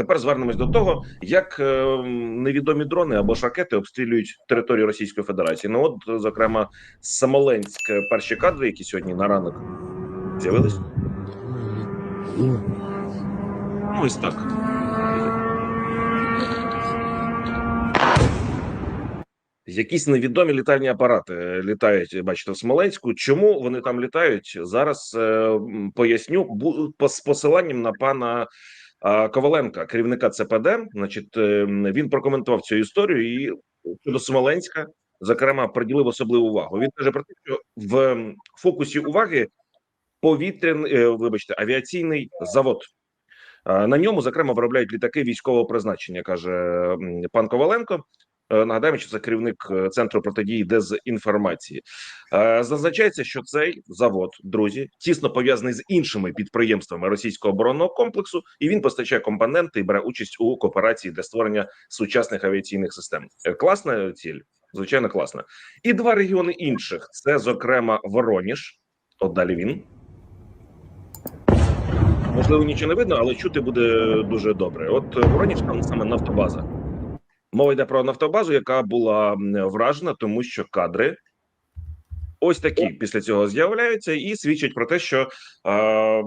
тепер звернемось до того, як е, невідомі дрони або ж ракети обстрілюють територію Російської Федерації. Ну от, зокрема, Смоленськ, е, перші кадри, які сьогодні на ранок з'явились. Ну, Ось так. Якісь невідомі літальні апарати е, літають, бачите, в Смоленську. Чому вони там літають? Зараз е, поясню з посиланням на пана Коваленка, керівника ЦПД. Значить, е, він прокоментував цю історію і щодо Смоленська, зокрема, приділив особливу увагу. Він каже про те, що в фокусі уваги повітряний, е, вибачте, авіаційний завод. На ньому, зокрема, виробляють літаки військового призначення, каже пан Коваленко. Е, Нагадаємо, що це керівник е, центру протидії дезінформації. Е, Зазначається, що цей завод, друзі, тісно пов'язаний з іншими підприємствами російського оборонного комплексу, і він постачає компоненти і бере участь у кооперації для створення сучасних авіаційних систем. Класна ціль, звичайно, класна. І два регіони інших: це, зокрема, Вороніж. От далі він. Можливо, нічого не видно, але чути буде дуже добре. От Вороніж там саме нафтобаза. Мова йде про нафтобазу, яка була вражена, тому що кадри ось такі після цього з'являються і свідчать про те, що е,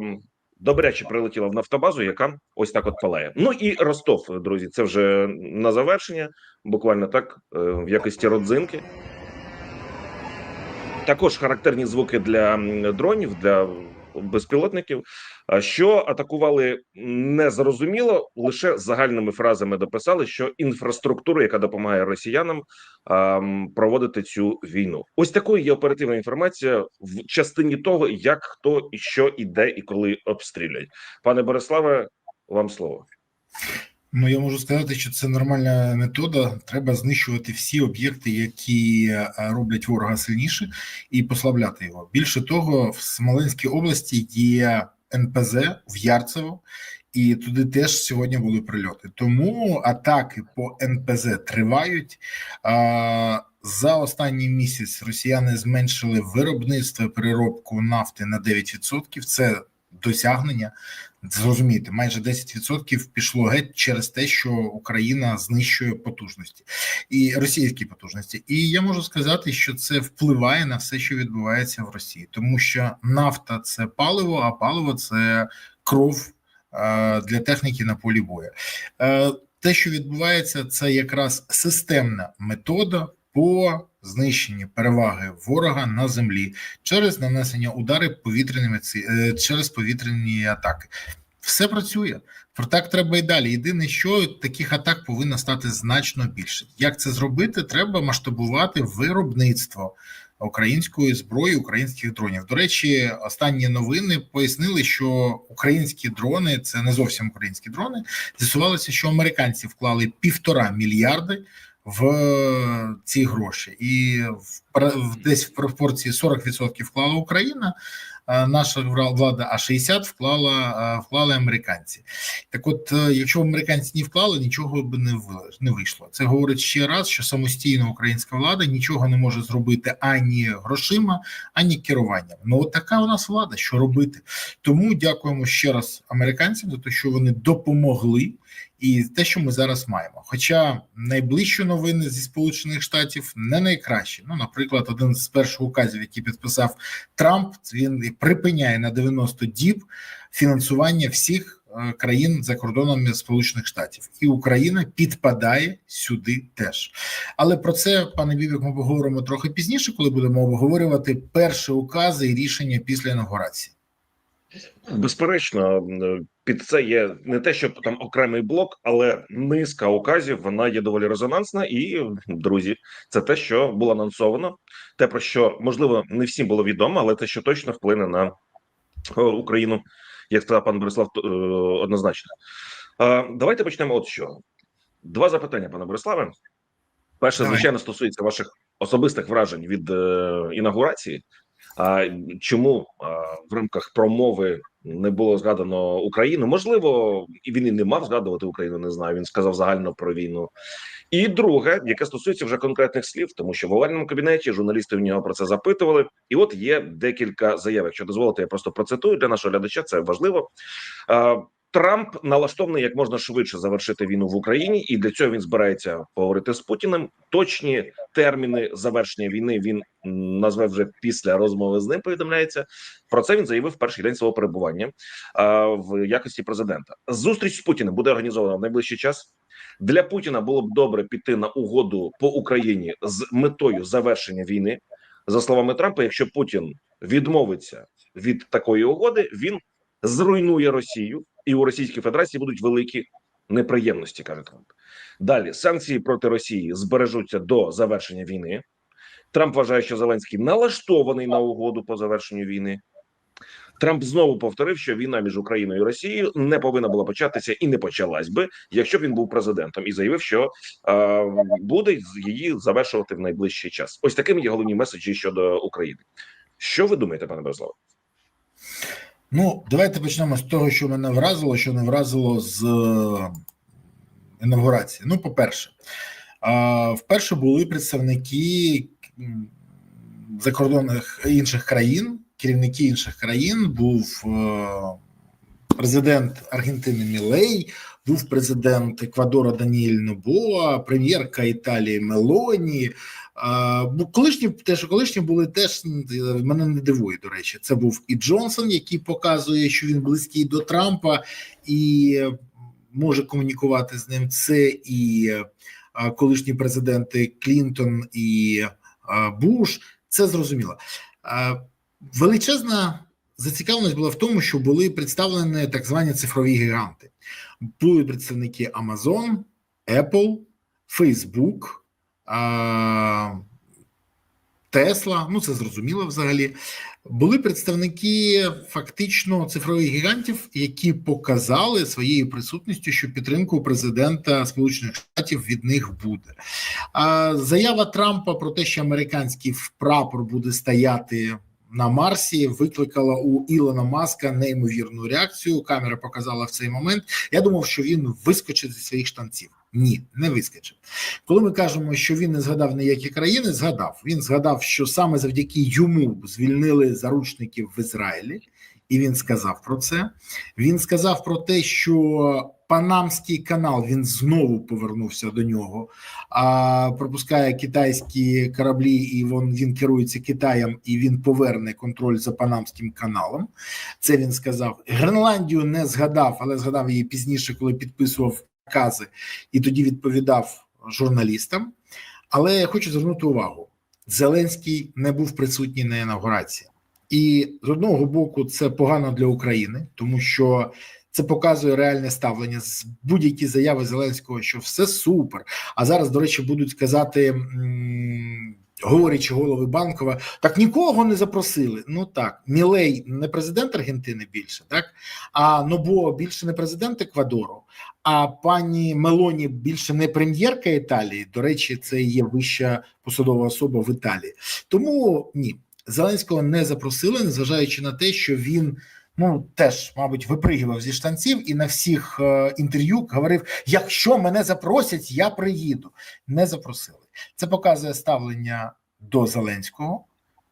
добряче прилетіла в нафтобазу, яка ось так от палає. Ну і Ростов, друзі, це вже на завершення, буквально так, е, в якості родзинки. Також характерні звуки для дронів, для безпілотників, що атакували незрозуміло, лише загальними фразами дописали, що інфраструктура, яка допомагає росіянам проводити цю війну. Ось такою є оперативна інформація в частині того, як хто і що іде, і коли обстрілять. Пане Бориславе, вам слово. Ну, я можу сказати, що це нормальна метода. Треба знищувати всі об'єкти, які е, роблять ворога сильніше, і послабляти його. Більше того, в Смоленській області є НПЗ в Ярцево, і туди теж сьогодні були прильоти. Тому атаки по НПЗ тривають. За останній місяць росіяни зменшили виробництво переробку нафти на 9%. Це досягнення. Зрозумієте, майже 10% пішло геть через те, що Україна знищує потужності і російські потужності. І я можу сказати, що це впливає на все, що відбувається в Росії, тому що нафта це паливо, а паливо це кров е, для техніки на полі бою. Е, те, що відбувається, це якраз системна метода по знищенню переваги ворога на землі через нанесення удари повітряними ці- е, через повітряні атаки. Все працює. Про так треба і далі. Єдине, що таких атак повинно стати значно більше. Як це зробити? Треба масштабувати виробництво української зброї, українських дронів. До речі, останні новини пояснили, що українські дрони це не зовсім українські дрони. З'ясувалося, що американці вклали півтора мільярди в ці гроші, і в, десь в пропорції 40% вклала Україна, наша вра- влада, а 60 вклала вклали американці. Так, от, е, якщо американці не вклали, нічого б не ви- не вийшло. Це говорить ще раз, що самостійно українська влада нічого не може зробити ані грошима, ані керуванням. Ну от така у нас влада, що робити. Тому дякуємо ще раз американцям за те, що вони допомогли. І те, що ми зараз маємо. Хоча найближчі новини зі Сполучених Штатів не найкращі. Ну, наприклад, один з перших указів, який підписав Трамп, він припиняє на 90 діб фінансування всіх е, країн за кордонами Сполучених Штатів, і Україна підпадає сюди теж. Але про це, пане Бібік, ми поговоримо трохи пізніше, коли будемо обговорювати перші укази і рішення після інаугурації. Безперечно, е, під це є не те, що там окремий блок, але низка указів вона є доволі резонансна. І друзі, це те, що було анонсовано. Те про що можливо не всім було відомо, але те, що точно вплине на е, Україну, як сказав пан Борислав, е, однозначно. Давайте почнемо. От що два запитання, пане Бориславе. Перше, звичайно, стосується ваших особистих вражень від інаугурації. А чому в рамках промови не було згадано Україну? Можливо, і він і не мав згадувати Україну. Не знаю. Він сказав загально про війну. І друге, яке стосується вже конкретних слів, тому що в овальному кабінеті журналісти в нього про це запитували. І от є декілька заяв. Якщо дозволите, я просто процитую для нашого глядача. Це важливо. Трамп налаштований як можна швидше завершити війну в Україні, і для цього він збирається поговорити з Путіним. Точні терміни завершення війни він назве вже після розмови з ним. Повідомляється про це. Він заявив перший день свого перебування а, в якості президента. Зустріч з Путіним буде організована в найближчий час. Для Путіна було б добре піти на угоду по Україні з метою завершення війни. За словами Трампа, якщо Путін відмовиться від такої угоди, він зруйнує Росію, і у Російській Федерації будуть великі неприємності, каже Трамп. Далі санкції проти Росії збережуться до завершення війни. Трамп вважає, що Зеленський налаштований на угоду по завершенню війни. Трамп знову повторив, що війна між Україною і Росією не повинна була початися і не почалась би, якщо б він був президентом, і заявив, що е, буде її завершувати в найближчий час. Ось такими є головні меседжі щодо України. Що ви думаєте, пане Бориславе? Ну, давайте почнемо з того, що мене вразило, що не вразило з е, інавгурації. Ну, по-перше, вперше були представники закордонних інших країн, керівники інших країн. Був е, президент Аргентини Мілей, був президент Еквадора Даніель Нобоа, прем'єрка Італії Мелоні. Колишні теж колишні були теж мене не дивує. До речі, це був і Джонсон, який показує, що він близький до Трампа і е, може комунікувати з ним. Це і е, колишні президенти Клінтон і Буш. Це зрозуміло. Величезна зацікавленість була в тому, що були представлені так звані цифрові гіганти. Були представники Amazon, Apple, Facebook, Тесла, ну це зрозуміло взагалі. Були представники фактично цифрових гігантів, які показали своєю присутністю, що підтримку президента Сполучених Штатів від них буде. А заява Трампа про те, що американський прапор буде стояти на Марсі, викликала у Ілона Маска неймовірну реакцію. Камера показала в цей момент. Я думав, що він вискочить зі своїх штанців. Ні, не вискочив. Коли ми кажемо, що він не згадав ніякі країни, згадав. Він згадав, що саме завдяки йому звільнили заручників в Ізраїлі, і він сказав про це. Він сказав про те, що Панамський канал він знову повернувся до нього, а пропускає китайські кораблі, і він, він керується Китаєм, і він поверне контроль за Панамським каналом. Це він сказав. Гренландію не згадав, але згадав її пізніше, коли підписував накази, і тоді відповідав журналістам. Але я хочу звернути увагу: Зеленський не був присутній на інаугурації. І з одного боку, це погано для України, тому що це показує реальне ставлення з будь-які заяви Зеленського, що все супер. А зараз, до речі, будуть сказати, м, говорячи голови банкова, так нікого не запросили. Ну так, Мілей не президент Аргентини більше, так а Нобо більше не президент Еквадору. А пані Мелоні більше не прем'єрка Італії. До речі, це є вища посадова особа в Італії. Тому ні, Зеленського не запросили, незважаючи на те, що він ну теж, мабуть, випригував зі штанців і на всіх е, інтерв'ю говорив: якщо мене запросять, я приїду. Не запросили. Це показує ставлення до Зеленського.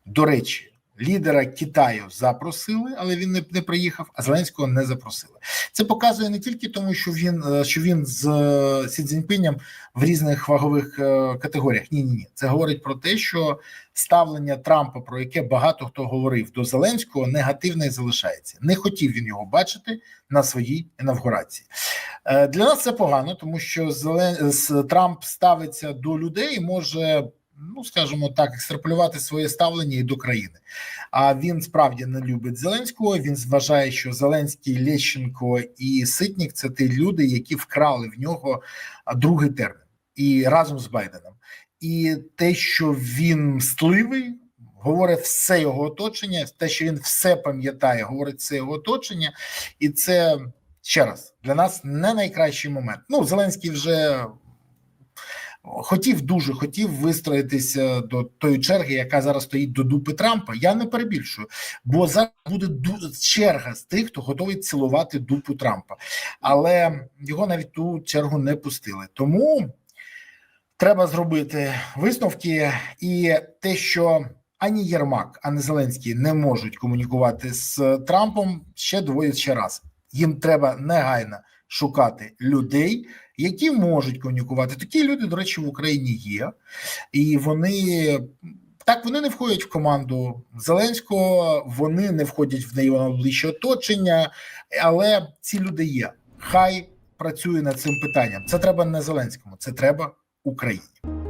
До речі, лідера Китаю запросили, але він не, не приїхав. А Зеленського не запросили. Це показує не тільки тому, що він е, що він з е, Сі Цзіньпінем в різних вагових е, категоріях. Ні, ні, ні. Це говорить про те, що ставлення Трампа, про яке багато хто говорив до Зеленського, негативне і залишається. Не хотів він його бачити на своїй інавгурації. Для нас це погано, тому що Зелен... Трамп ставиться до людей, може. Ну, скажімо так, екстраполювати своє ставлення і до країни. А він справді не любить Зеленського. Він вважає, що Зеленський, Лещенко і Ситнік це ті люди, які вкрали в нього другий термін, і разом з Байденом. І те, що він мстливий, говорить все його оточення, те, що він все пам'ятає, говорить все його оточення, і це ще раз для нас не найкращий момент. Ну, Зеленський вже хотів дуже хотів вистроїтися до тої черги, яка зараз стоїть до дупи Трампа. Я не перебільшую, бо зараз буде черга з тих, хто готовий цілувати дупу Трампа, але його навіть ту чергу не пустили. Тому треба зробити висновки, і те, що ані Єрмак, ані Зеленський не можуть комунікувати з Трампом, ще доводять ще раз. Їм треба негайно шукати людей, які можуть комунікувати. Такі люди, до речі, в Україні є, і вони так вони не входять в команду Зеленського, вони не входять в неї найближче оточення, але ці люди є. Хай працює над цим питанням. Це треба не Зеленському, це треба Україні.